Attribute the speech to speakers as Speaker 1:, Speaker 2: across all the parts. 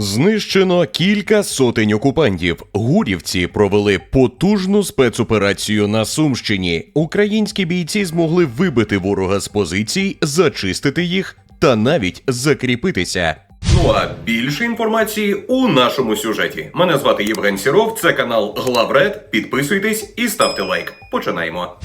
Speaker 1: Знищено кілька сотень окупантів. Гурівці провели потужну спецоперацію на Сумщині. Українські бійці змогли вибити ворога з позицій, зачистити їх та навіть закріпитися. Ну а більше інформації у нашому сюжеті. Мене звати Євген Сіров. Це канал Главред. Підписуйтесь і ставте лайк. Починаємо.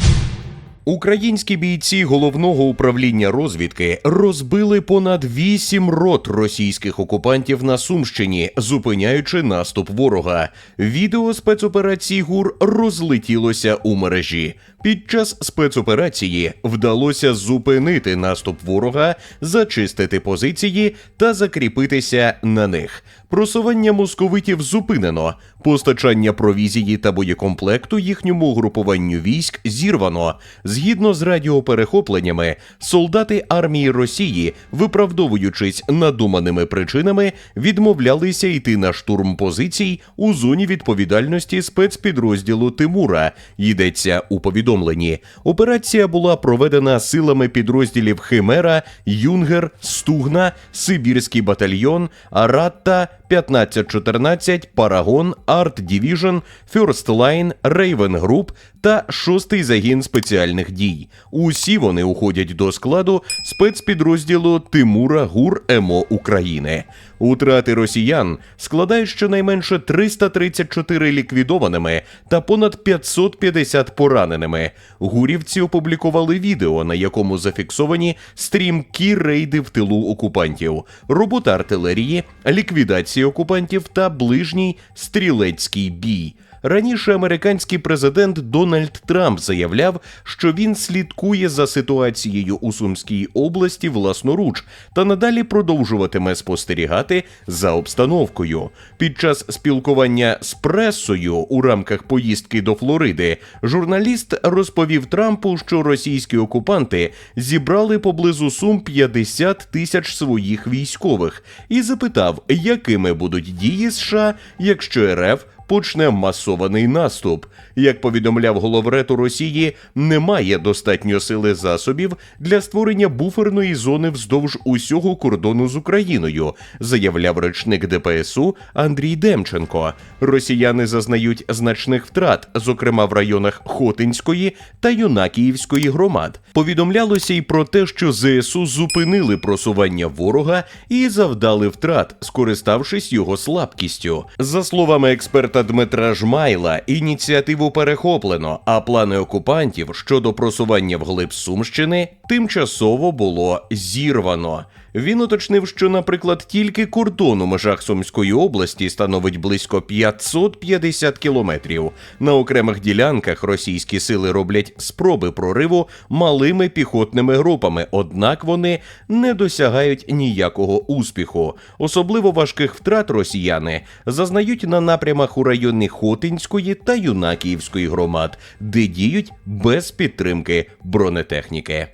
Speaker 1: Українські бійці головного управління розвідки розбили понад вісім рот російських окупантів на Сумщині, зупиняючи наступ ворога. Відео спецоперації ГУР розлетілося у мережі. Під час спецоперації вдалося зупинити наступ ворога, зачистити позиції та закріпитися на них. Просування московитів зупинено, постачання провізії та боєкомплекту їхньому угрупуванню військ зірвано. Згідно з радіоперехопленнями, солдати армії Росії, виправдовуючись надуманими причинами, відмовлялися йти на штурм позицій у зоні відповідальності спецпідрозділу Тимура. Йдеться у повідомленні. Операція була проведена силами підрозділів Химера, Юнгер, Стугна, Сибірський батальйон, Аратта. 1514, Парагон, Арт Дівіжн, Фюрст Лайн, Рейвен Груп та шостий загін спеціальних дій. Усі вони уходять до складу спецпідрозділу Тимура ГУР МО України. Утрати росіян складають щонайменше 334 ліквідованими та понад 550 пораненими. Гурівці опублікували відео, на якому зафіксовані стрімкі рейди в тилу окупантів, робота артилерії, ліквідація окупантів та ближній стрілецький бій. Раніше американський президент Дональд Трамп заявляв, що він слідкує за ситуацією у Сумській області власноруч та надалі продовжуватиме спостерігати за обстановкою. Під час спілкування з пресою у рамках поїздки до Флориди журналіст розповів Трампу, що російські окупанти зібрали поблизу Сум 50 тисяч своїх військових, і запитав, якими будуть дії США, якщо РФ почне масований наступ. Як повідомляв головрету Росії, немає достатньо сили засобів для створення буферної зони вздовж усього кордону з Україною, заявляв речник ДПСУ Андрій Демченко. Росіяни зазнають значних втрат, зокрема в районах Хотинської та Юнакіївської громад. Повідомлялося й про те, що ЗСУ зупинили просування ворога і завдали втрат, скориставшись його слабкістю. За словами експерта Дмитра Жмайла, ініціативу перехоплено, а плани окупантів щодо просування вглиб Сумщини тимчасово було зірвано. Він уточнив, що, наприклад, тільки кордон у межах Сумської області становить близько 550 кілометрів. На окремих ділянках російські сили роблять спроби прориву малими піхотними групами, однак вони не досягають ніякого успіху. Особливо важких втрат росіяни зазнають на напрямах у районі Хотинської та Юнакіївської громад, де діють без підтримки бронетехніки.